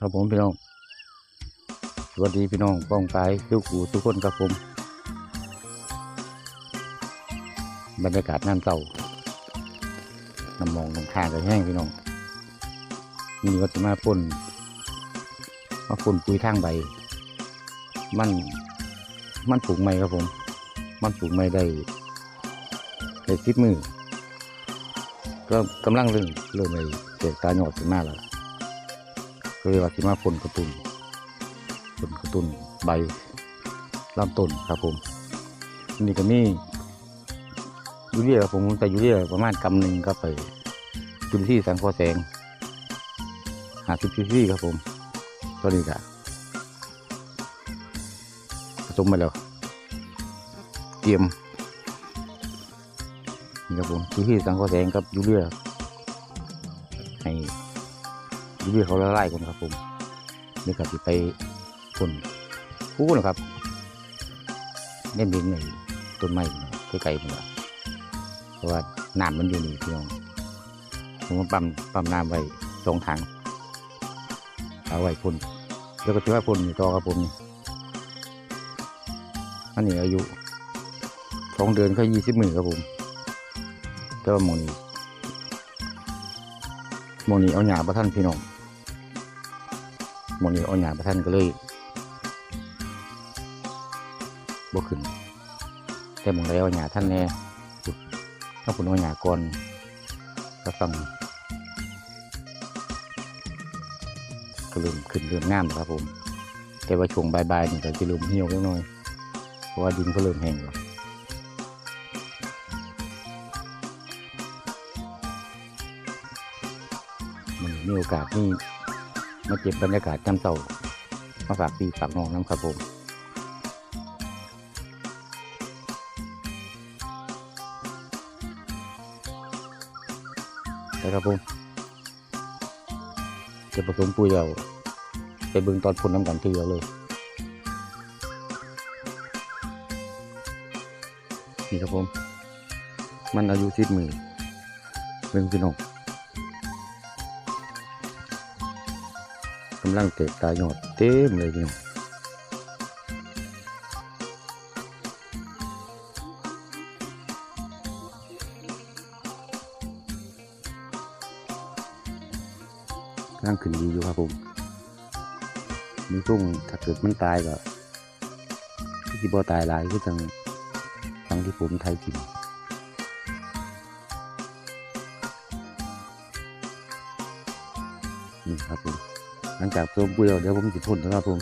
ครับผมพี่น้อง สวัสดีพี่น้องป้องปายทุกกูทุกคนครับผม บรรยากาศน้ำเต่าน้ำมองน้ำทางกันแห้งพี่น้องนี่ก็จะมาพ่นมาพ่นปุ๋ยทางใบ มันมันปลูกไม่ครับผม มันปลูกไม่ได้ได้สิบมือก็กำลังเริ่มเริ่มเลยเกิดตาหยอดขึ้นมาแล้ว เลยว่าสิมาพ่นกระตุนพ่นกระตุนใบลำต้นครับผมนี่ก็มียูเรียครับผมแต่ยูเรียประมาณกำหนึ่งก็ไปจุลที่สังเคราะห์แสงหาสิบซีซีครับผมตัวนี้ก็ผสมไปแล้ว เตรียมนี่ครับผมจุลที่สังเคราะห์แสงกับยูเรียให้ ยูเรีเขาละลายกันครับผมนี่ครับสิไปคนกู้นะครับเล่นดินในต้นไม้ใกลๆมันเพราะว่าน้ำมันอยู่นี่พี่น้องผมปั๊มปั๊มน้ำไว้สองถังเอาไว้พ่นแล้วก็ถือว่าพ่นอยู่ต่อครับผมนี่อันนี้อายุสองเดือนก็ยี่สิบหมื่นครับผมแต่ว่าหมนี้หมนีเอาหยาประท่านพี่น้อง มองนี้เอาหยาประท่านก็เลยบ่ขึ้น แต่มองแล้วหยาท่านแน่ถ้าผมเอาหยาก่อนก็ฟังก็เริ่มขึ้นเริ่มงามครับผม แต่ว่าช่วงบายๆนี่ก็จะเริ่มเหี่ยวเล็กน้อย เพราะว่าดินก็เริ่มแห้งแล้วมันมีโอกาสนี่ มาเก็บบรรยากาศจำเต่ามาฝากพี่ฝากน้องน้ำครับผมนะครับผมจะผสมปุ๋ยแล้วไปเบิ่งตอนพ่นน้ำกันทีเดียวเลยนี่ครับผม มันอายุสิบหมือเบิ่งพี่น้องำลังเตะตายอดเต็มเลยพี่น้องกำลังขึ้นดีอยู่ครับผมมีตุ้งถ้าเกิดมันตายก็ที่บ่ตายหลายคือจังฟังที่ผมไทยกินนี่ครับผม หลังจากเติมเปลือกเดี๋ยวผมจะพ่นนะครับผม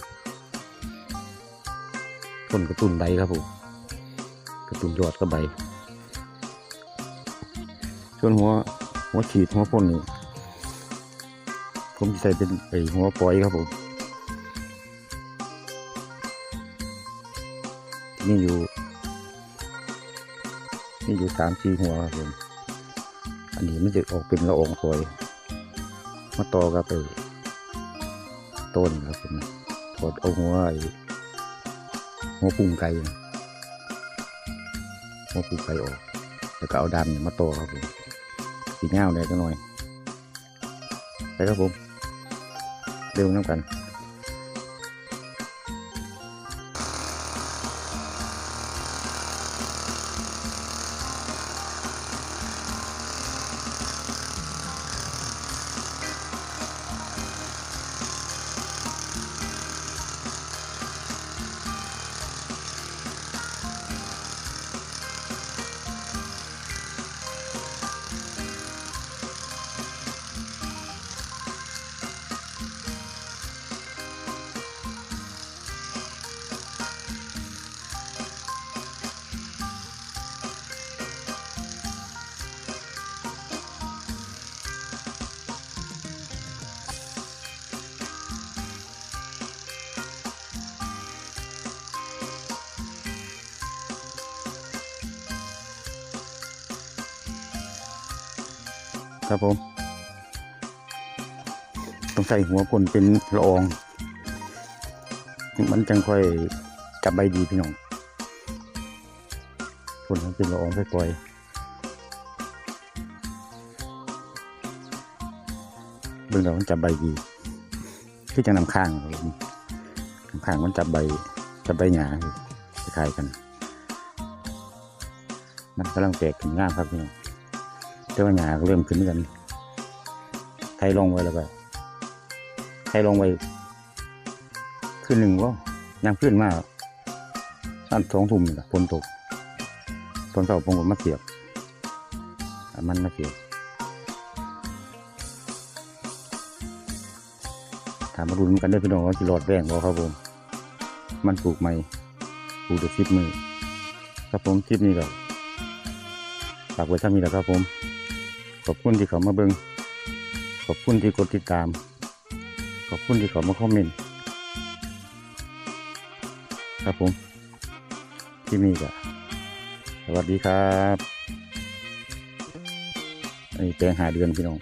พ่นกระตุนใบครับผมกระตุนยอดกับใบส่วนหัวหัวฉีดหัวพ่นนี่ผมจะใส่เป็นไอหัวปล่อยครับผมนี่อยู่นี่อยู่สามสี่หัวครับผมอันนี้มันจะออกเป็นละอองฝอยมาต่อกับไป ต้นครับผมถอดเอาหัวไอ้หัวปุงไก่หัวปุงไก่ออก แล้วก็เอาดำเนี่ยมาต่อครับผมสีเงาเนี่ยก็หน่อยไปครับผมเร็วน้ำกัน ครับผม ต้องใส่หัวพ่นเป็นละออง มันจังค่อยจับใบดีพี่น้องพ่นให้เป็นละอองปล่อยๆเบิ่งแล้วมันจับใบดีคือจะนำข้างนำข้างมันจับใบจับใบหญ้าคล้ายกัน มันกำลังแตกขึ้นงามครับพี่น้อง แต่าหญ้าก็เริ่มขึ้นกันไทยลงไว้แล้วก็ไทยลงไว้ขึ้นหนึ่งว่ายังขึ้นมากตั้งสองทุ่มนี่แหละฝนตกตอนเช้าผมก็มาเสียบมันมาเสียบถามมาดูนกันได้พี่น้องว่าจิรอดแบ่งบ่ครับผม มันปลูกใหม่ปลูกด็กคลิปมือครับผมคลิปนี้ก็ฝากไว้ท่านี้แหละครับผม ขอบคุณที่เขามาเบิงขอบคุณที่กดติดตาม ขอบคุณที่เขามาคอมเมนต์ครับผมที่นี้ก็สวัสดีครับอันนี้แปลงหาเดือนพี่น้อง